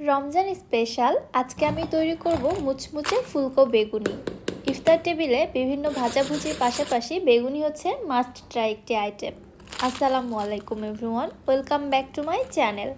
Ramzan special, আজকে আমি তৈরি করব মুচমুচে ফুলকো বেগুনি। ইফতার টেবিলে বিভিন্ন ভাজাভুজির পাশাপাশি বেগুনি হচ্ছে মাস্ট ট্রাই একটি আইটেম আসসালামু আলাইকুম everyone welcome back to my channel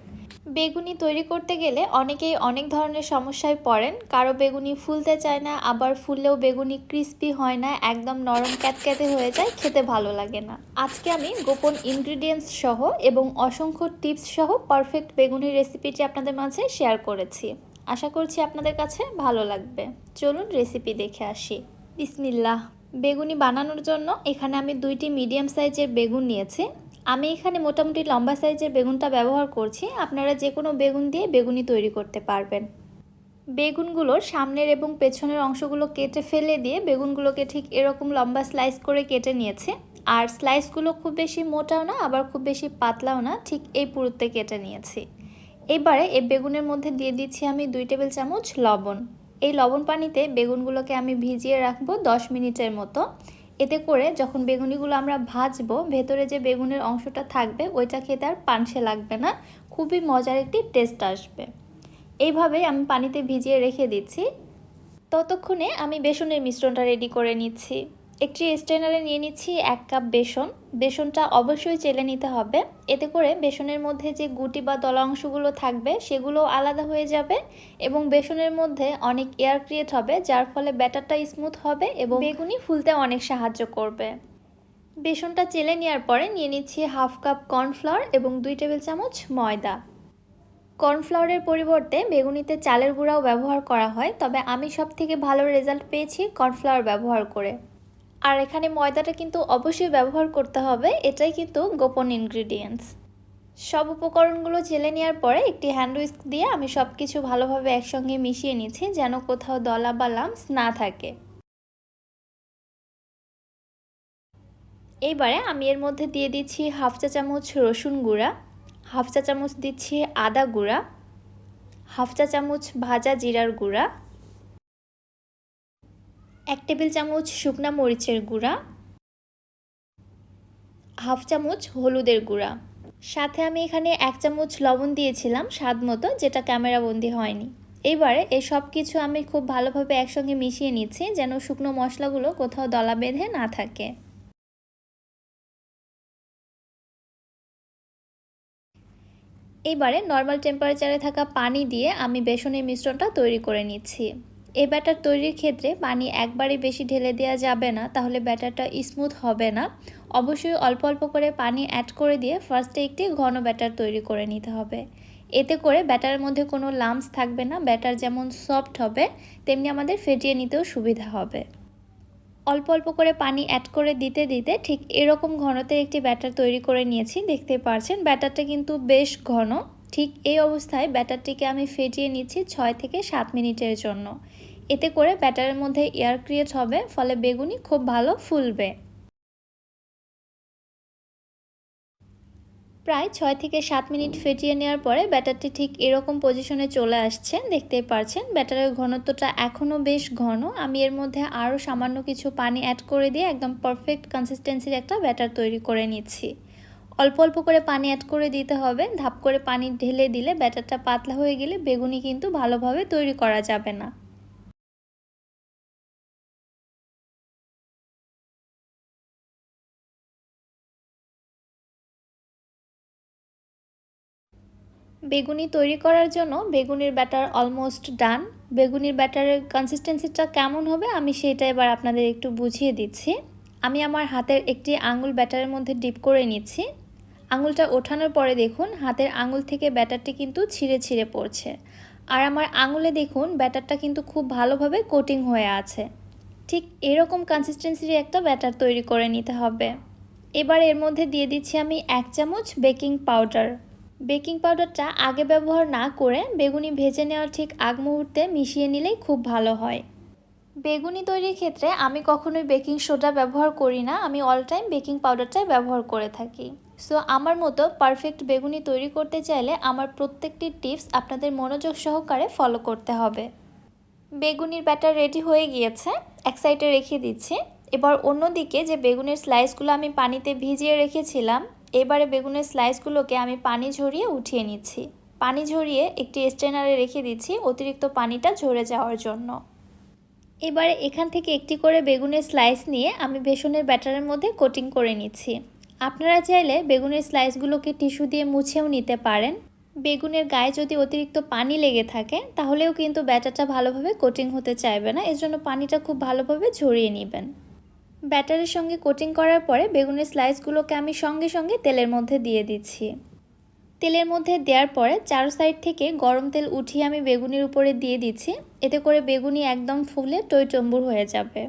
বেগুনি তৈরি করতে গেলে অনেকেই অনেক ধরনের সমস্যায় পড়েন। কারও বেগুনি ফুলতে চায় না, আবার ফুললেও বেগুনি ক্রিস্পি হয় না, একদম নরম ক্যাতক্যাতে হয়ে যায়, খেতে ভালো লাগে না। আজকে আমি গোপন ইনগ্রিডিয়েন্টস সহ এবং অসংখ্য টিপস সহ পারফেক্ট বেগুনির রেসিপিটি আপনাদের মাঝে শেয়ার করেছি। আশা করছি আপনাদের কাছে ভালো লাগবে। চলুন রেসিপি দেখে আসি। বিসমিল্লাহ। বেগুনি বানানোর জন্য এখানে আমি দুইটি মিডিয়াম সাইজের বেগুন নিয়েছি। আমি এখানে মোটামুটি লম্বা সাইজের বেগুনটা ব্যবহার করছি। আপনারা যে কোনো বেগুন দিয়ে বেগুনি তৈরি করতে পারবেন। বেগুনগুলোর সামনের এবং পেছনের অংশগুলো কেটে ফেলে দিয়ে বেগুনগুলোকে ঠিক এরকম লম্বা স্লাইস করে কেটে নিয়েছে। আর স্লাইসগুলো খুব বেশি মোটাও না, আবার খুব বেশি পাতলাও না, ঠিক এই পুরুত্বে কেটে নিয়েছি। এবারে এই বেগুনের মধ্যে দিয়ে দিচ্ছি আমি দুই টেবিল চামচ লবণ। এই লবণ পানিতে বেগুনগুলোকে আমি ভিজিয়ে রাখব দশ মিনিটের মতো। এতে করে যখন বেগুনিগুলো আমরা ভাজবো, ভেতরে যে বেগুনের অংশটা থাকবে, ওইটা খেতে আর পানসে লাগবে না। খুবই মজার একটি টেস্ট আসবে। এইভাবেই আমি পানিতে ভিজিয়ে রেখে দিচ্ছি। ততক্ষণে আমি বেসনের মিশ্রণটা রেডি করে নিচ্ছি। একটি স্ট্রেনারে নিয়ে নিচ্ছি এক কাপ বেসন। বেসনটা অবশ্যই চেলে নিতে হবে। এতে করে বেসনের মধ্যে যে গুটি বা দলা অংশগুলো থাকবে, সেগুলো আলাদা হয়ে যাবে এবং বেসনের মধ্যে অনেক এয়ার ক্রিয়েট হবে, যার ফলে ব্যাটারটা স্মুথ হবে এবং বেগুনি ফুলতে অনেক সাহায্য করবে। বেসনটা চেলে নেওয়ার পরে নিয়ে নিচ্ছি হাফ কাপ কর্নফ্লাওয়ার এবং দুই টেবিল চামচ ময়দা। কর্নফ্লাওয়ারের পরিবর্তে বেগুনিতে চালের গুঁড়াও ব্যবহার করা হয়, তবে আমি সব থেকে ভালো রেজাল্ট পেয়েছি কর্নফ্লাওয়ার ব্যবহার করে। আর এখানে ময়দাটা কিন্তু অবশ্যই ব্যবহার করতে হবে, এটাই কিন্তু গোপন ইনগ্রিডিয়েন্টস সব উপকরণগুলো চেলে নেওয়ার পরে একটি হ্যান্ড উইস্ক দিয়ে আমি সব কিছু ভালোভাবে একসঙ্গে মিশিয়ে নিচ্ছি যেন কোথাও দলা বা লামস না থাকে। এইবারে আমি এর মধ্যে দিয়ে দিচ্ছি হাফ চা চামচ রসুন গুঁড়া, হাফ চা চামচ দিচ্ছি আদা গুঁড়া, হাফ চা চামচ ভাজা জিরার গুঁড়া এক টেবিল চামচ শুকনা মরিচের গুঁড়া, হাফ চামচ হলুদের গুঁড়া। সাথে আমি এখানে এক চামচ লবণ দিয়েছিলাম স্বাদ মতো, যেটা ক্যামেরাবন্দি হয়নি। এইবারে এই সব কিছু আমি খুব ভালোভাবে একসঙ্গে মিশিয়ে নিচ্ছি, যেন শুকনো মশলাগুলো কোথাও দলা বেঁধে না থাকে। এবারে নর্মাল টেম্পারেচারে থাকা পানি দিয়ে আমি বেসনের মিশ্রণটা তৈরি করে নিচ্ছি। এই ব্যাটার তৈরির ক্ষেত্রে পানি একবারই বেশি ঢেলে দেওয়া যাবে না, তাহলে ব্যাটারটা স্মুথ হবে না। অবশ্যই অল্প অল্প করে পানি অ্যাড করে দিয়ে ফার্স্টে একটি ঘন ব্যাটার তৈরি করে নিতে হবে। এতে করে ব্যাটারের মধ্যে কোনো লামস থাকবে না, ব্যাটার যেমন সফট হবে, তেমনি আমাদের ফেটিয়ে নিতেও সুবিধা হবে। অল্প অল্প করে পানি অ্যাড করে দিতে দিতে ঠিক এরকম ঘনতে একটি ব্যাটার তৈরি করে নিয়েছি দেখতে পারছেন। ব্যাটারটা কিন্তু বেশ ঘন। ঠিক এই অবস্থায় ব্যাটারটিকে আমি ফেটিয়ে নিচ্ছি ছয় থেকে সাত মিনিটের জন্য। এতে করে ব্যাটারের মধ্যে এয়ার ক্রিয়েট হবে, ফলে বেগুনি খুব ভালো ফুলবে। প্রায় ছয় থেকে সাত মিনিট ফেটিয়ে নেওয়ার পরে ব্যাটারটি ঠিক এরকম পজিশনে চলে আসছে। দেখতেই পারছেন, ব্যাটারের ঘনত্বটা এখনও বেশ ঘন। আমি এর মধ্যে আরও সামান্য কিছু পানি অ্যাড করে দিয়ে একদম পারফেক্ট কনসিস্টেন্সির একটা ব্যাটার তৈরি করে নিচ্ছি। অল্প অল্প করে পানি অ্যাড করে দিতে হবে। ধাপ করে পানি ঢেলে দিলে ব্যাটারটা পাতলা হয়ে গেলে বেগুনি কিন্তু ভালোভাবে তৈরি করা যাবে না। বেগুনি তৈরি করার জন্য বেগুনির ব্যাটার অলমোস্ট ডান বেগুনির ব্যাটারের কনসিস্টেন্সিটা কেমন হবে আমি সেটা এবার আপনাদের একটু বুঝিয়ে দিচ্ছি। আমি আমার হাতের একটি আঙুল ব্যাটারের মধ্যে ডিপ করে নিচ্ছি। আঙুলটা ওঠানোর পরে দেখুন হাতের আঙুল থেকে ব্যাটারটি কিন্তু ছিঁড়ে ছিঁড়ে পড়ছে। আর আমার আঙুলে দেখুন ব্যাটারটা কিন্তু খুব ভালোভাবে কোটিং হয়ে আছে। ঠিক এরকম কনসিস্টেন্সির একটা ব্যাটার তৈরি করে নিতে হবে। এবার এর মধ্যে দিয়ে দিচ্ছি আমি এক চামচ বেকিং পাউডার। বেকিং পাউডারটা আগে ব্যবহার না করে বেগুনি ভেজে নেওয়ার ঠিক আগ মুহূর্তে মিশিয়ে নিলেই খুব ভালো হয়। বেগুনি তৈরির ক্ষেত্রে আমি কখনোই বেকিং সোডা ব্যবহার করি না, আমি অল টাইম বেকিং পাউডারটাই ব্যবহার করে থাকি। সো আমার মতো পারফেক্ট বেগুনি তৈরি করতে চাইলে আমার প্রত্যেকটি টিপস আপনাদের মনোযোগ সহকারে ফলো করতে হবে। বেগুনির ব্যাটার রেডি হয়ে গিয়েছে, এক সাইডে রেখে দিচ্ছি। এবার অন্যদিকে যে বেগুনের স্লাইসগুলো আমি পানিতে ভিজিয়ে রেখেছিলাম, এবারে বেগুনের স্লাইসগুলোকে আমি পানি ঝরিয়ে উঠিয়ে নিচ্ছি। পানি ঝরিয়ে একটি স্ট্রেনারে রেখে দিচ্ছি অতিরিক্ত পানিটা ঝরে যাওয়ার জন্য। এবারে এখান থেকে একটি করে বেগুনের স্লাইস নিয়ে আমি বেসনের ব্যাটারের মধ্যে কোটিং করে নিচ্ছি। আপনারা চাইলে বেগুনের স্লাইসগুলোকে টিস্যু দিয়ে মুছেও নিতে পারেন। বেগুনের গায়ে যদি অতিরিক্ত পানি লেগে থাকে, তাহলেও কিন্তু ব্যাটারটা ভালোভাবে কোটিং হতে চাইবে না এর জন্য পানিটা খুব ভালোভাবে ঝরিয়ে নেবেন। ব্যাটারের সঙ্গে কোটিং করার পরে বেগুনের স্লাইসগুলোকে আমি সঙ্গে সঙ্গে তেলের মধ্যে দিয়ে দিচ্ছি। তেলের মধ্যে দেওয়ার পরে চারো সাইড থেকে গরম তেল উঠিয়ে আমি বেগুনির উপরে দিয়ে দিচ্ছি, এতে করে বেগুনি একদম ফুলে টইটম্বুর হয়ে যাবে।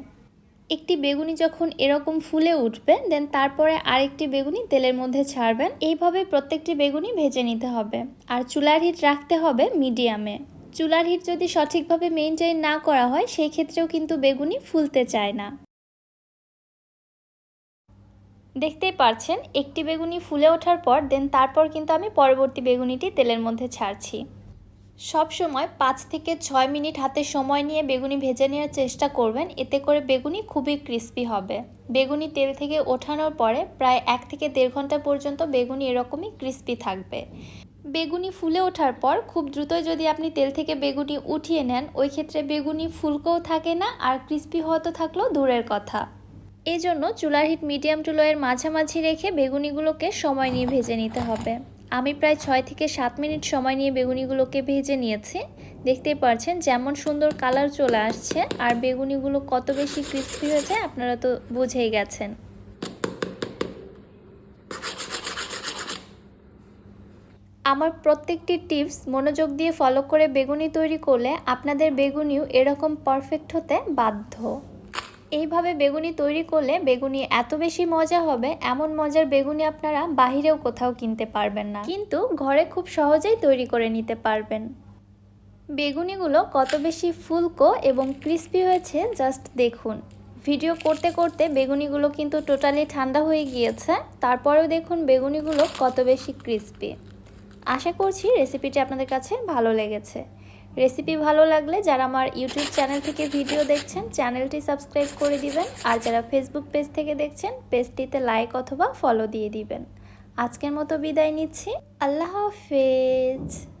একটি বেগুনি যখন এরকম ফুলে উঠবে দেন তারপরে আরেকটি বেগুনি তেলের মধ্যে ছাড়বেন। এইভাবে প্রত্যেকটি বেগুনি ভেজে নিতে হবে। আর চুলার হিট রাখতে হবে মিডিয়ামে। চুলার হিট যদি সঠিকভাবে মেনটেন না করা হয় সেই ক্ষেত্রেও কিন্তু বেগুনি ফুলতে চায় না। দেখতেই পারছেন, একটি বেগুনি ফুলে ওঠার পর দেন তারপর কিন্তু আমি পরবর্তী বেগুনিটি তেলের মধ্যে ছাড়ছি। সব সময় পাঁচ থেকে ছয় মিনিট হাতে সময় নিয়ে বেগুনি ভেজে নেওয়ার চেষ্টা করবেন। এতে করে বেগুনি খুবই ক্রিস্পি হবে। বেগুনি তেল থেকে ওঠানোর পরে প্রায় এক থেকে দেড় ঘণ্টা পর্যন্ত বেগুনি এরকমই ক্রিস্পি থাকবে। বেগুনি ফুলে ওঠার পর খুব দ্রুতই যদি আপনি তেল থেকে বেগুনি উঠিয়ে নেন, ওই ক্ষেত্রে বেগুনি ফুলকোও থাকে না আর ক্রিস্পি হওয়া তো থাকলেও দূরের কথা। এজন্য চুলার হিট মিডিয়াম টু লোয়ের মাঝামাঝি রেখে বেগুনিগুলোকে সময় নিয়ে ভেজে নিতে হবে। আমি প্রায় ছয় থেকে সাত মিনিট সময় নিয়ে বেগুনিগুলোকে ভেজে নিয়েছি। দেখতেই পারছেন যেমন সুন্দর কালার চলে আসছে, আর বেগুনিগুলো কত বেশি ক্রিস্পি হয়েছে আপনারা তো বুঝেই গেছেন। আমার প্রত্যেকটি টিপস মনোযোগ দিয়ে ফলো করে বেগুনি তৈরি করলে আপনাদের বেগুনিও এরকম পারফেক্ট হতে বাধ্য। এইভাবে বেগুনি তৈরি করলে বেগুনি এত বেশি মজা হবে, এমন মজার বেগুনি আপনারা বাহিরেও কোথাও কিনতে পারবেন না। কিন্তু ঘরে খুব সহজেই তৈরি করে নিতে পারবেন। বেগুনিগুলো কত বেশি ফুলকো এবং ক্রিস্পি হয়েছে জাস্ট দেখুন। ভিডিও করতে করতে বেগুনিগুলো কিন্তু টোটালি ঠান্ডা হয়ে গিয়েছে, তারপরেও দেখুন বেগুনিগুলো কত বেশি ক্রিস্পি। আশা করছি রেসিপিটি আপনাদের কাছে ভালো লেগেছে। রেসিপি ভালো লাগলে যারা আমার ইউটিউব চ্যানেল থেকে ভিডিও দেখছেন, চ্যানেলটি সাবস্ক্রাইব করে দিবেন। আর যারা ফেসবুক পেজ থেকে দেখছেন, পেজটিতে লাইক অথবা ফলো দিয়ে দিবেন। আজকের মতো বিদায় নিচ্ছি। আল্লাহ হাফেজ।